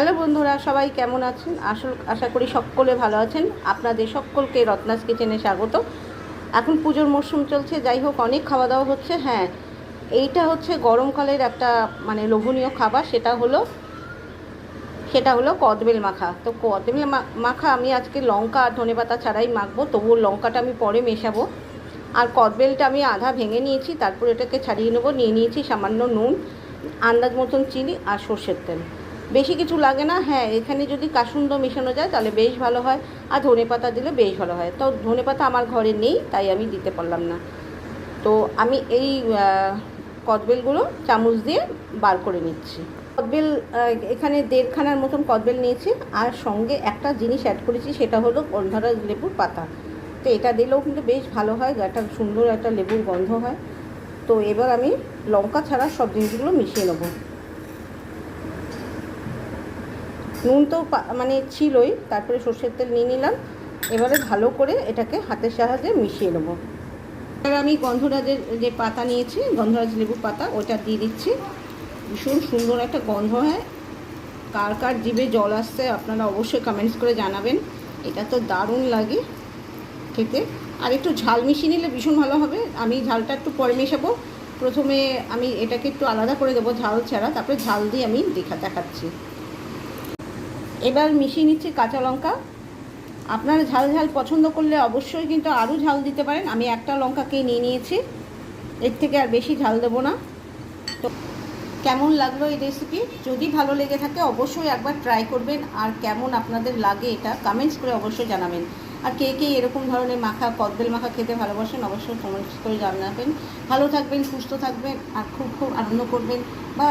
Hello বন্ধুরা, সবাই কেমন আছেন? আসল আশা করি সকলে ভালো আছেন। আপনাদের সকলকে রত্নাস কিচেনে স্বাগত। এখন পুজোর মরশুম চলছে, যাই হোক, অনেক খাওয়া দাওয়া হচ্ছে। হ্যাঁ এইটা হচ্ছে গরমকালের একটা মানে লোভনীয় খাবার, সেটা হলো সেটা হলো কদবেল মাখা। তো কদবেল মাখা আমি আজকে লঙ্কা আর ধনেপাতা ছাড়াই মাখবো, তবুও লঙ্কাটা আমি পরে মেশাবো। আর কদবেলটা আমি আধা ভেঙে নিয়েছি, তারপর এটাকে ছাড়িয়ে নেব। নিয়ে নিয়েছি সামান্য নুন, আন্দাজ মতন চিনি আর সর্ষের তেল। বেশি কিছু লাগে না। হ্যাঁ এখানে যদি কাসুন্দ মেশানো যায় তাহলে বেশ ভালো হয়। আর ধনেপাতা দিলে বেশ ভালো হয়। তো ধনেপাতা আমার ঘরে নেই, তাই আমি দিতে পারলাম না। তো আমি এই কদবেলগুলো চামচ দিয়ে বার করে নিচ্ছি। কদবেল এখানে দেড়খানার মতন কদবেল নিয়েছি। আর সঙ্গে একটা জিনিস অ্যাড করেছি, সেটা হলো গন্ধরাজ লেবুর পাতা। তো এটা দিলেও কিন্তু বেশ ভালো হয়, একটা সুন্দর একটা লেবুর গন্ধ হয়। তো এবার আমি লঙ্কা ছাড়া সব জিনিসগুলো মিশিয়ে নেব। নুন তো মানে ছিলই, তারপরে সর্ষের তেল নিয়ে নিলাম। এবারে ভালো করে এটাকে হাতের সাহায্যে মিশিয়ে নেব। এবার আমি গন্ধরাজের যে পাতা নিয়েছি, গন্ধরাজ লেবুর পাতা, ওটা দিয়ে দিচ্ছি। ভীষণ সুন্দর একটা গন্ধ হয়। কার কার জিভে জল আসছে আপনারা অবশ্যই কমেন্টস করে জানাবেন। এটা তো দারুণ লাগে খেতে। আর একটু ঝাল মিশিয়ে নিলে ভীষণ ভালো হবে। আমি ঝালটা একটু পরে মেশাবো। প্রথমে আমি এটাকে একটু আলাদা করে দেবো ঝাল ছাড়া। তারপরে ঝাল দিয়ে আমি দেখা দেখাচ্ছি। এবার মিশিয়ে নিচ্ছি কাঁচা লঙ্কা। আপনারা ঝাল ঝাল পছন্দ করলে অবশ্যই কিন্তু আরও ঝাল দিতে পারেন। আমি একটা লঙ্কাকেই নিয়ে নিয়েছি। এর থেকে আর বেশি ঝাল দেবো না। তো কেমন লাগল এই রেসিপি যদি ভালো লেগে থাকে অবশ্যই একবার ট্রাই করবেন। আর কেমন আপনাদের লাগে এটা কমেন্টস করে অবশ্যই জানাবেন। আর কে কে এরকম ধরনের মাখা কদবেল মাখা খেতে ভালোবাসেন অবশ্যই কমেন্টস করে জানাবেন। ভালো থাকবেন, সুস্থ থাকবেন, আর খুব খুব আনন্দ করবেন। বাই